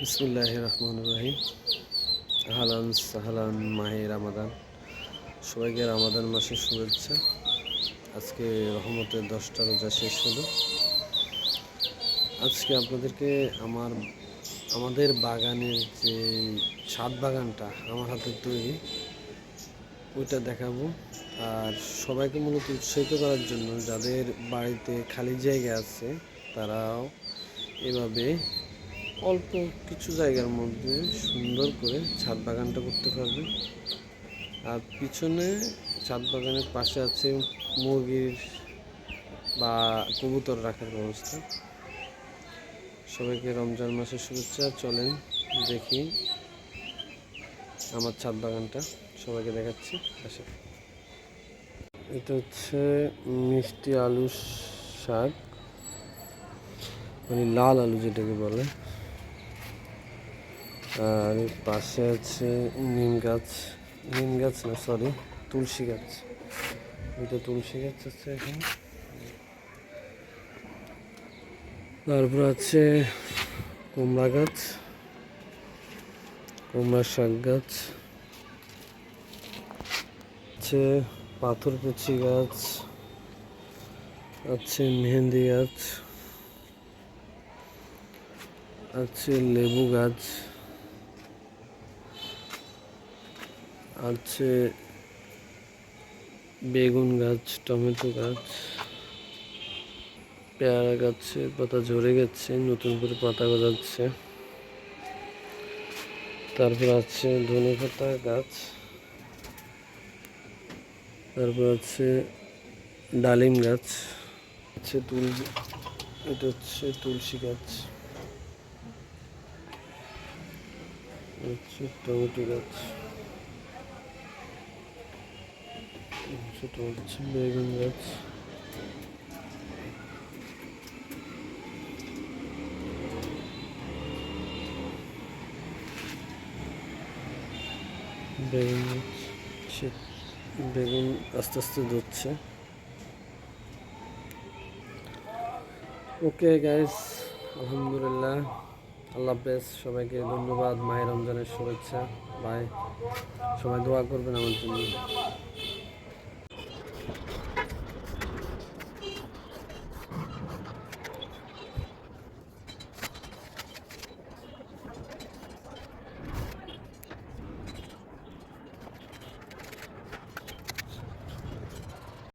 বিসমুল্লাহ রহমান রহিম আহলান সাহলান মাহে রামাদান। সবাইকে রামাদান মাসের শুভেচ্ছা। আজকে রহমতের দশটা রোজা শেষ হলো। আজকে আপনাদেরকে আমার, আমাদের বাগানের যে ছাদ বাগানটা আমার হাতে তৈরি, ওইটা দেখাবো। আর সবাইকে মূলত উৎসাহিত করার জন্য যাদের বাড়িতে খালি জায়গা আছে, তারাও এভাবে অল্প কিছু জায়গার মধ্যে সুন্দর করে ছাদ বাগানটা করতে পারবে। আর পিছনে ছাদ বাগানের পাশে আছে মুরগির বা কবুতর রাখার ব্যবস্থা। সবাইকে রমজান মাসের শুভেচ্ছা, চলেন দেখি আমার ছাদ বাগানটা, সবাইকে দেখাচ্ছি, আসে। এটা হচ্ছে মিষ্টি আলু শাক মানে লাল আলু যেটাকে বলে। আর পাশে আছে নিম গাছ। নিম গাছ না সরি তুলসী গাছ। এটা তুলসী গাছ আছে এখানে। তারপর আছে কুমড়া গাছ, কুমড়া শাক গাছ। আছে পাথর কুচি গাছ, আছে মেহেন্দি গাছ, আছে লেবু গাছ। আছে বেগুন গাছ, টমেটো গাছ, পেয়ারা গাছের পাতা ঝরে গেছে, নতুন করে পাতা গজাচ্ছে। তারপর আছে ধনে পাতা গাছ, তারপর আছে ডালিম গাছ, আছে তুলসী, এটা হচ্ছে তুলসী গাছ হচ্ছে টমেটো গাছ। ছোট হচ্ছে বেগুন গাছ বেগুন সে বেগুন আস্তে আস্তে ধরছে ওকে গাইস আলহামদুলিল্লাহ আল্লাহ হাফেজ সবাইকে ধন্যবাদ মায়ের রমজানের শুভেচ্ছা বাই সবাই দোয়া করবেন আমার জন্য